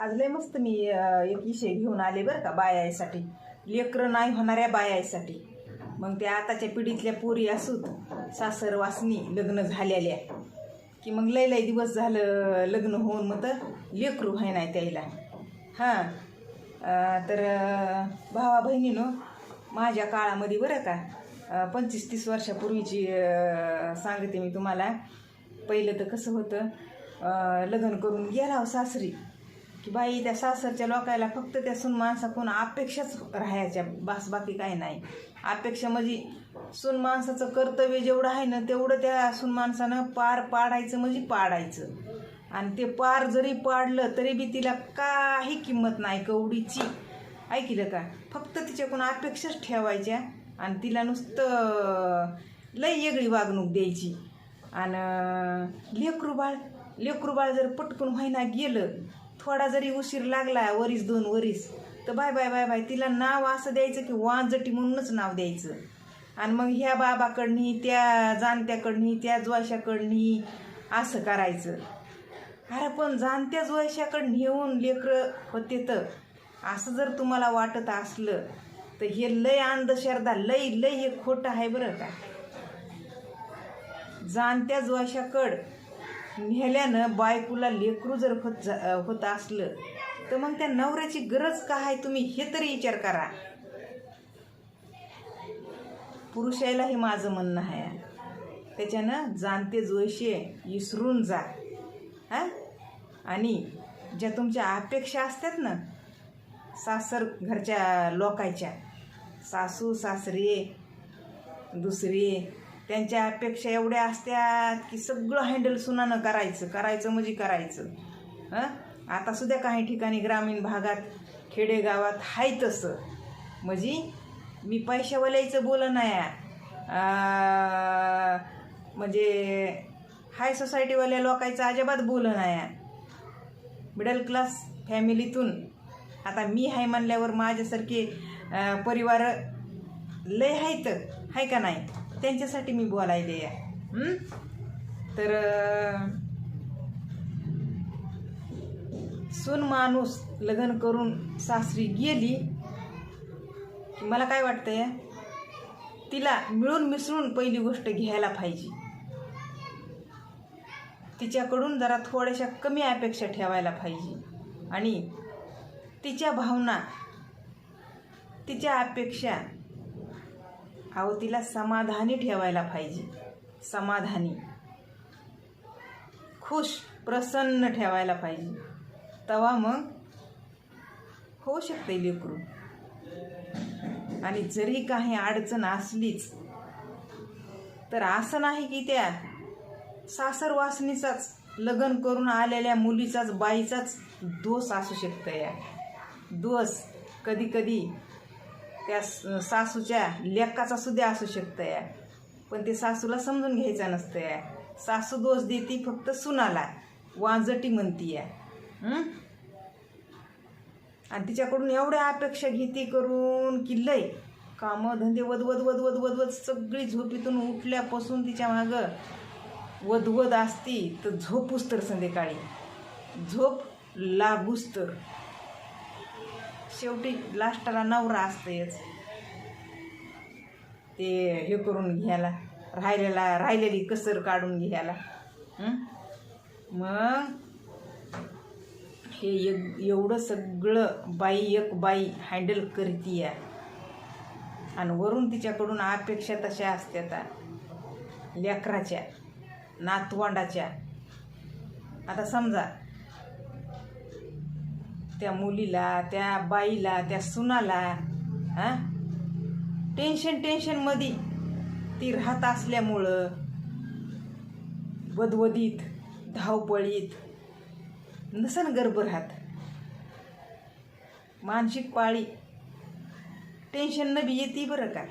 आज लय मस्त मी एक विषय घेऊन आले बरं का बायासाठी. लेकरं नाही होणाऱ्या बायासाठी. मग त्या आताच्या पिढीतल्या पोरी असूत सासर वासनी लग्न झालेल्या. की मग लय लय दिवस झालं लग्न होऊन मग तर लेकरू व्हाय नाही त्याला. हां. तर भावा बहिणीनं माझ्या काळामध्ये बरं का पंचवीस तीस वर्षापूर्वीची सांगते मी तुम्हाला. पहिलं तर कसं होतं लग्न करून गेला हो सासरी. की बाई त्या सासरच्या लोकायला फक्त त्या सून माणसाकडून अपेक्षाच राहायच्या बास बाकी काही नाही. अपेक्षा म्हणजे सून माणसाचं कर्तव्य जेवढं आहे ना तेवढं त्या सून माणसानं पार पाडायचं म्हणजे पाडायचं. आणि ते पार जरी पाडलं तरी बी तिला काही किंमत नाही कवडीची. ऐकलं का? फक्त तिच्याकडून अपेक्षाच ठेवायच्या आणि तिला नुसतं लय वेगळी वागणूक द्यायची. आणि लेकरू बाळ लेकरू बाळ जर पटकन व्हायना गेलं थोडा जरी उशीर लागला वरीस दोन वरीस तर बाय बाय बाय बाय तिला नाव असं द्यायचं की वाजटी म्हणूनच नाव द्यायचं. आणि मग ह्या बाबाकडनी त्या जाणत्याकडनी त्या ज्वाशाकडनी असं करायचं. अरे पण जाणत्या ज्वाशाकडं नेऊन लेकरं होते तर. असं जर तुम्हाला वाटत असलं तर हे लय अंधश्रद्धा लय लय हे खोटं आहे बरं का. जाणत्या जोशाकड नेल्यानं बायकोला लेकरू जर होत जा होत असलं तर मग त्या नवऱ्याची गरज का आहे तुम्ही हे तरी विचार करा. पुरुषाला हे माझं म्हणणं आहे. त्याच्यानं जाणते जोशे विसरून जा. हा? आणि ज्या तुमच्या अपेक्षा असतात ना सासर घरच्या लोकायच्या सासू सासरे दुसरे त्यांच्या अपेक्षा एवढ्या असत्यात की सगळं हँडल सुनानं करायचं करायचं म्हणजे करायचं. हं? आता सुद्धा काही ठिकाणी ग्रामीण भागात खेडेगावात आहे तसं. म्हणजे मी पैशावाल्याचं बोलं नाही म्हणजे हाय सोसायटीवाल्या लोकांचं अजिबात बोलं नाही. मिडल क्लास फॅमिलीतून आता मी आहे म्हणल्यावर माझ्यासारखे परिवार लय आहेत आहे का नाही? त्यांच्यासाठी मी बोलायले आहे. तर सून माणूस लग्न करून सासरी गेली की मला काय वाटतंय? तिला मिळून मिसळून पहिली गोष्ट घ्यायला पाहिजे. तिच्याकडून जरा थोड्याशा कमी अपेक्षा ठेवायला पाहिजे. आणि तिच्या भावना तिच्या अपेक्षा अहो तिला समाधानी ठेवायला पाहिजे. समाधानी. खुश प्रसन्न ठेवायला पाहिजे. तवा मग होऊ शकते लेकरू. आणि जरी काही अडचण असलीच तर असं नाही की त्या सासरवासनीचाच लग्न करून आलेल्या मुलीचाच बाईचाच दोष असू शकतं या. दोष कधी कधी त्या सासूच्या लेकाचा सुद्धा असू शकतं या पण ते सासूला समजून घ्यायचं नसतं या सासू दोष देते फक्त सुनाला वाजटी म्हणती या आणि तिच्याकडून एवढ्या अपेक्षा घेते करून की लय कामं धंदे वदवद वदवद वदवद सगळी झोपीतून उठल्यापासून तिच्या मागं वदवद असती तर झोपूस तर संध्याकाळी. झोप लागूस तर. शेवटी लास्टाला नवरा असतेच. ते हे करून घ्यायला राहिलेला राहिलेली कसर काढून घ्यायला. मग हे एवढं सगळं बाई एक बाई हँडल करती आणि वरून तिच्याकडून अपेक्षा तशा असतात लेकराच्या नातवंडाच्या. आता समजा त्या मुलीला त्या बाईला त्या सुनाला हां? टेन्शन टेन्शनमध्ये ती राहत असल्यामुळं वदवदीत धावपळीत नसन गर्भ राहत. मानसिक पाळी. टेन्शन नबी बी येते बरं का?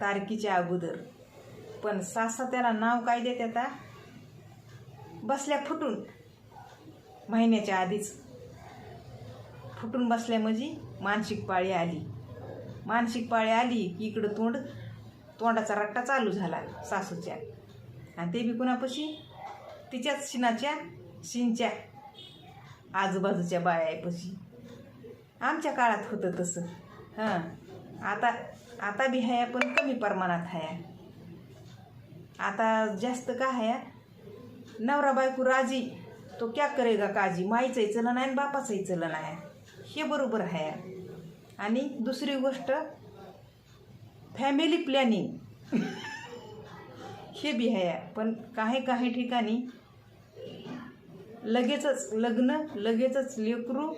तारकीच्या अगोदर. पण सासा त्याला नाव काय देत आता? बसल्या फुटून. महिन्याच्या आधीच. फुटून बसल्या म्हणजे मानसिक पाळी आली. मानसिक पाळी आली की इकडं तोंड तोंडाचा रट्टा चालू झाला सासूच्या. आणि ते बी कुणापाशी? तिच्याच शिनाच्या शिनच्या आजूबाजूच्या बायापाशी. आमच्या काळात होतं तसं. हां. आता आता बी ह्या पण कमी प्रमाणात आहे आता जास्त का हाया? नवरा बायको राजी तो क्या करेगा काजी? माईचंही चलन आहे आणि बापाचंही चलन आहे. हे बरोबर आहे. आणि दुसरी गोष्ट फॅमिली प्लॅनिंग हे बी आहे. पण काही काही ठिकाणी लगेचच लग्न लगेचच लेकरू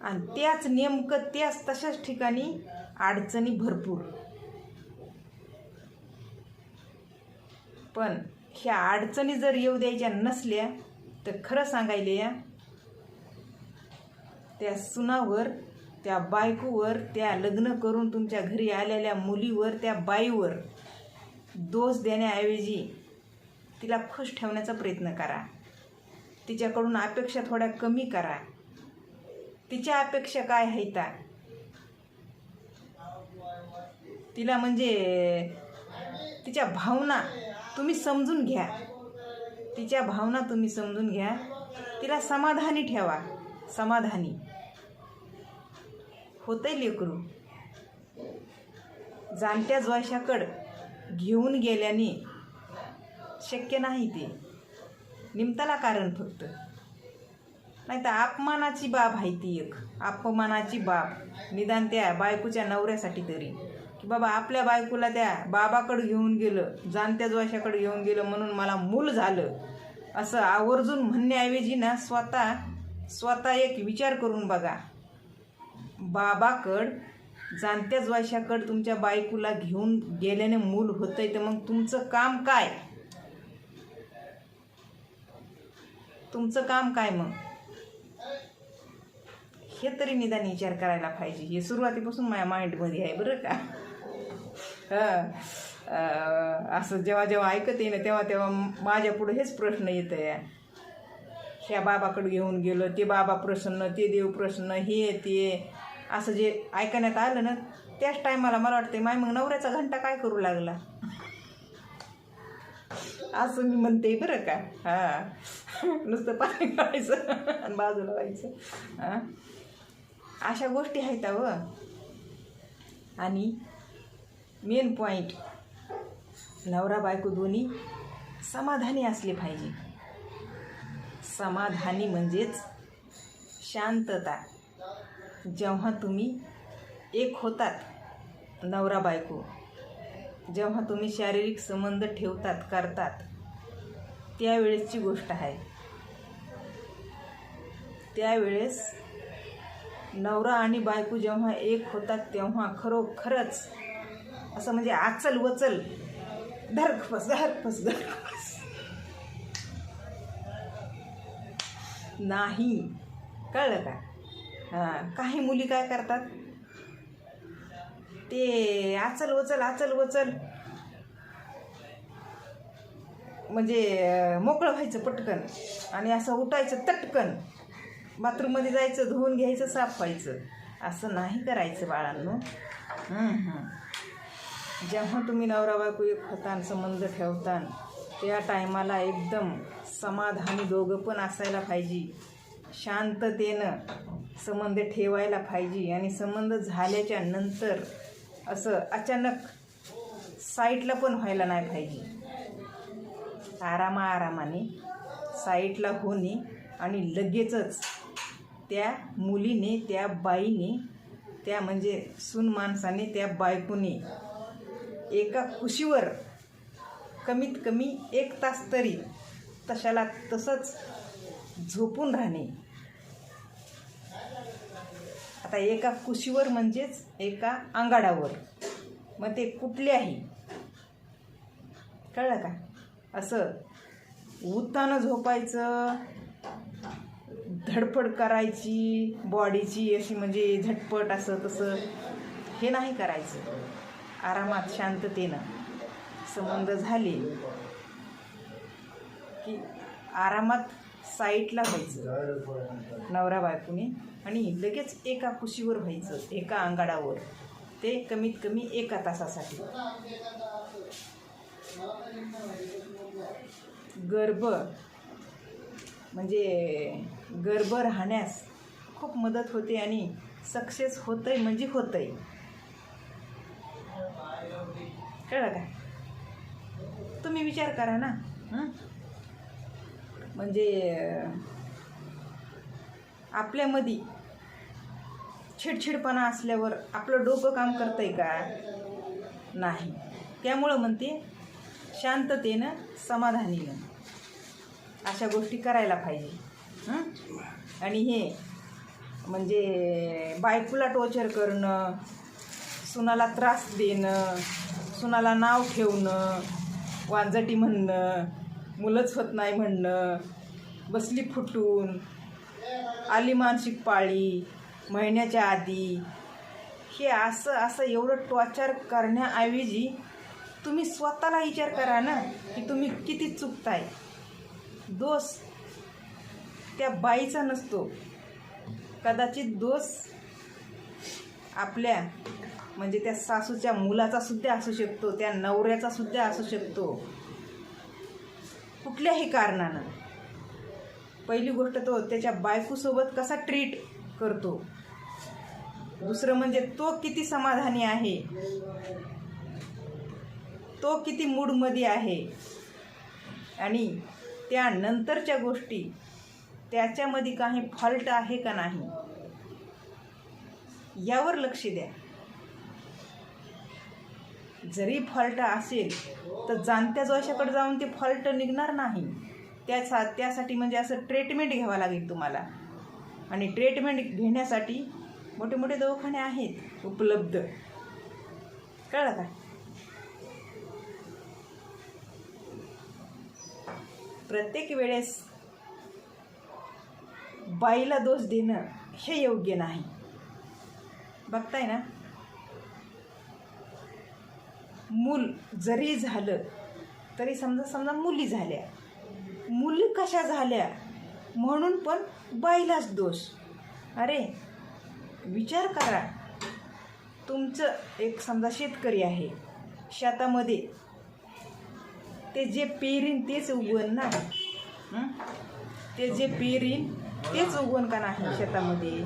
आणि त्याच नेमकं त्याच तशाच ठिकाणी अडचणी भरपूर. पण ह्या अडचणी जर येऊ द्यायच्या नसल्या तर खरं सांगायला या त्या सुनावर त्या बायकोवर त्या लग्न करून तुमच्या घरी आलेल्या मुलीवर त्या बाईवर दोष देण्याऐवजी तिला खुश ठेवण्याचा प्रयत्न करा. तिच्याकडून अपेक्षा थोड्या कमी करा. तिच्या अपेक्षा काय हैता तिला म्हणजे तिच्या भावना तुम्ही समजून घ्या. तिच्या भावना तुम्ही समजून घ्या. तिला समाधानी ठेवा. समाधानी. होते लेकरू. जाणत्या जोशाकडं घेऊन गेल्याने शक्य नाही ते. निमताला कारण फक्त. नाही तर अपमानाची बाब आहे ती एक. अपमानाची बाब. निदान त्या बायकोच्या नवऱ्यासाठी तरी. की बाबा आपल्या बायकोला त्या बाबाकडं घेऊन गेलं जाणत्या जोशाकडे घेऊन गेलं म्हणून मला मूल झालं. असं आवर्जून म्हणण्याऐवजी ना स्वतः स्वतः एक विचार करून बघा. बाबाकड जाणत्या जोशाकड तुमच्या बायकोला घेऊन गेल्याने मूल होतंय तर मग तुमचं काम काय? तुमचं काम काय मग? हे तरी निदान विचार करायला पाहिजे. हे सुरुवातीपासून माझ्या माइंडमध्ये आहे बरं का. हं. असं जेव्हा जेव्हा ऐकत येईन तेव्हा तेव्हा माझ्या पुढे हेच प्रश्न येत आहे ह्या बाबाकडे घेऊन गेलं ते बाबा प्रसन्न ते देव प्रसन्न हे ते. असं जे ऐकण्यात आलं ना त्याच टायमाला मला वाटतं माय मग नवऱ्याचा घंटा काय करू लागला? असं मी म्हणते बरं का. हां. नुसतं पाणी काढायचं आणि बाजूला व्हायचं हां. अशा गोष्टी आहेत व आणि मेन पॉईंट नवरा बायको दोन्ही समाधानी असले पाहिजे. समाधानी म्हणजेच शांतता. जेव्हा तुम्ही एक होतात नवरा बायको जेव्हा तुम्ही शारीरिक संबंध ठेवतात करतात त्यावेळेसची गोष्ट आहे. त्यावेळेस नवरा आणि बायको जेव्हा एक होतात तेव्हा खरोखरच असं म्हणजे आचल वचल धरक फसदार फसदार नाही. कळलं का? हां काही मुली काय करतात? ते आचल वचल आचल वचल. म्हणजे मोकळं व्हायचं पटकन आणि असं उठायचं तटकन. बाथरूममध्ये जायचं धुवून घ्यायचं साफ व्हायचं. असं नाही करायचं बाळांनो. जेव्हा तुम्ही नवरा बायको एक होतान संबंध ठेवतान त्या टायमाला एकदम समाधानी दोघं पण असायला पाहिजे. शांततेनं संबंध ठेवायला पाहिजे आणि संबंध झाल्याच्यानंतर असं अचानक साईटला पण व्हायला नाही पाहिजे. आरामा आरामाने साईटला होणे आणि लगेचच त्या मुलीने त्या बाईने त्या म्हणजे सून माणसाने त्या बायकोने एका कुशीवर कमीत कमी एक तास तरी तशाला तसंच झोपून राहणे. आता एका कुशीवर म्हणजेच एका अंगाडावर मग ते कुठल्याही कळलं का? असं उत्तानं झोपायचं धडपड करायची बॉडीची अशी म्हणजे झटपट असं तसं हे नाही करायचं. आरामात शांततेनं. संबंध झाले की आरामात साईटला व्हायचं. नवरा बायकोने आणि लगेच एका कुशीवर व्हायचं एका अंगाडावर ते कमीत कमी एका तासासाठी. गर्भ म्हणजे गर्भ राहण्यास खूप मदत होते आणि सक्सेस होतंय म्हणजे होतंय. कळलं का? तुम्ही विचार करा ना. म्हणजे आपल्यामध्ये छिडछिडपणा असल्यावर आपलं डोकं काम करतंय का? नाही. त्यामुळं म्हणते शांततेनं समाधानीनं अशा गोष्टी करायला पाहिजे. आणि हे म्हणजे बायकोला टॉर्चर करणं सुनाला त्रास देणं सुनाला नाव ठेवणं वांजटी म्हणणं मुलंच होत नाही म्हणणं बसली फुटून आली मानसिक पाळी महिन्याच्या आधी. हे असं असं एवढं टॉर्चर करण्याऐवजी तुम्ही स्वतःला विचार करा ना की तुम्ही किती चुकताय. दोष त्या बाईचा नसतो. कदाचित दोष आपल्या म्हणजे त्या सासूच्या मुलाचा सुद्धा असू शकतो त्या नवऱ्याचा सुद्धा असू शकतो. कुठल्याही कारणानं. पहिली गोष्ट तो त्याच्या बायकोसोबत कसा ट्रीट करतो? दुसरं म्हणजे तो किती समाधानी आहे? तो किती मूडमध्ये आहे? आणि त्यानंतरच्या गोष्टी त्याच्यामध्ये काही फॉल्ट आहे का नाही? यावर लक्ष द्या. जरी फॉल्ट असेल तर जाणत्या जोशाकडे जाऊन ते फॉल्ट निघणार नाही. त्याचा त्यासाठी म्हणजे असं ट्रीटमेंट घ्यावं लागेल तुम्हाला. आणि ट्रीटमेंट घेण्यासाठी मोठे मोठे दवाखाने आहेत उपलब्ध. कळलं का? प्रत्येक वेळेस बाईला दोष देणं हे योग्य नाही. बघताय ना? मूल जरी झालं तरी समजा समजा मुली झाल्या. मुली कशा झाल्या? म्हणून पण बाईलाच दोष. अरे विचार करा. तुमचं एक समजा शेतकरी आहे. शेतामध्ये ते जे पेरीन तेच उगवण ना? हं? ते जे पेरीन तेच उगवण का नाही शेतामध्ये?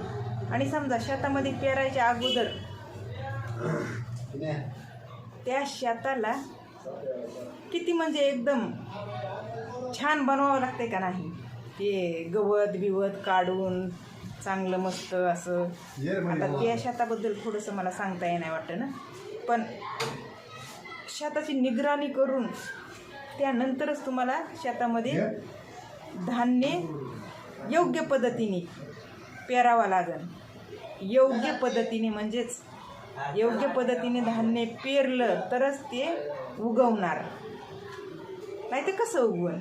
आणि समजा शेतामध्ये पेरायच्या अगोदर त्या शेताला किती म्हणजे एकदम छान बनवावं लागते का नाही? ते गवत बिवत काढून चांगलं मस्त असं. आता त्या शेताबद्दल थोडंसं मला सांगता येणार वाटतं ना. पण शेताची निगराणी करून त्यानंतरच तुम्हाला शेतामध्ये धान्य योग्य पद्धतीने पेरावं लागन योग्य पद्धतीने म्हणजेच योग्य पद्धतीने धान्य पेरलं तरच ते उगवणार. नाही तर कसं उगवण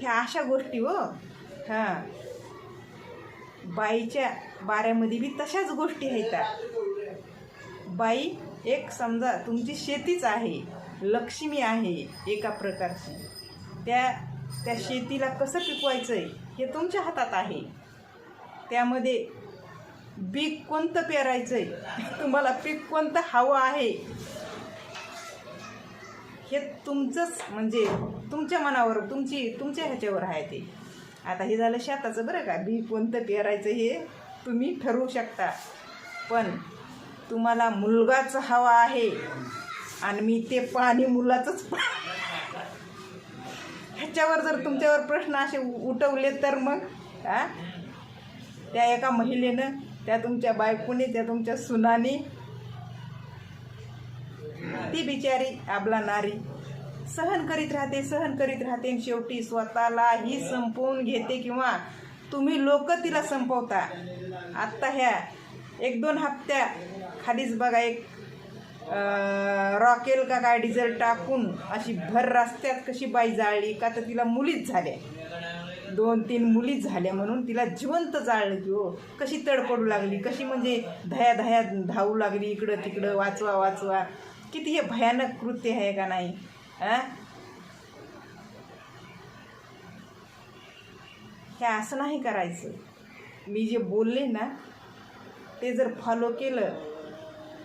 ह्या अशा गोष्टी हो. हां. बाईच्या बाऱ्यामध्ये बी तशाच गोष्टी आहेत. बाई एक समजा तुमची शेतीच आहे लक्ष्मी आहे एका प्रकारची. त्या त्या शेतीला कसं पिकवायचं आहे हे तुमच्या हातात आहे. त्यामध्ये पीक कोणतं पेरायचं आहे तुम्हाला पीक कोणतं हवं आहे? हे तुमचंच म्हणजे तुमच्या मनावर तुमची तुमच्या ह्याच्यावर आहे ते. आता हे झालं शेताचं बरं का? बी कोणतं पेरायचं हे तुम्ही ठरवू शकता. पण तुम्हाला मुलगाच हवा आहे आणि मी ते पाणी मुलाचंच ह्याच्यावर जर तुमच्यावर प्रश्न असे उठवले तर मग त्या एका महिलेनं त्या तुमच्या बायकोने त्या तुमच्या सुनानी. ती बिचारी आपला नारी. सहन करीत राहते सहन करीत राहते आणि शेवटी स्वतःलाही संपवून घेते किंवा तुम्ही लोक तिला संपवता. आत्ता ह्या एक दोन हप्त्या खालीच बघा एक रॉकेल का काय डिझेल टाकून अशी भर रस्त्यात कशी बाई जाळली का तर तिला मुलीच झाल्या. दोन तीन मुलीच झाल्या म्हणून तिला जिवंत जाळलं की हो कशी तडपडू लागली कशी म्हणजे धया धया धावू लागली इकडं तिकडं वाचवा वाचवा. किती हे भयानक कृत्य आहे का नाही हे असं नाही करायचं. मी जे बोलले ना ते जर फॉलो केलं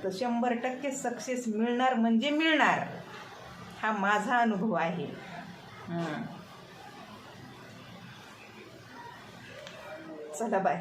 तर शंभर टक्के सक्सेस मिळणार म्हणजे मिळणार. हा माझा अनुभव आहे. चला बाय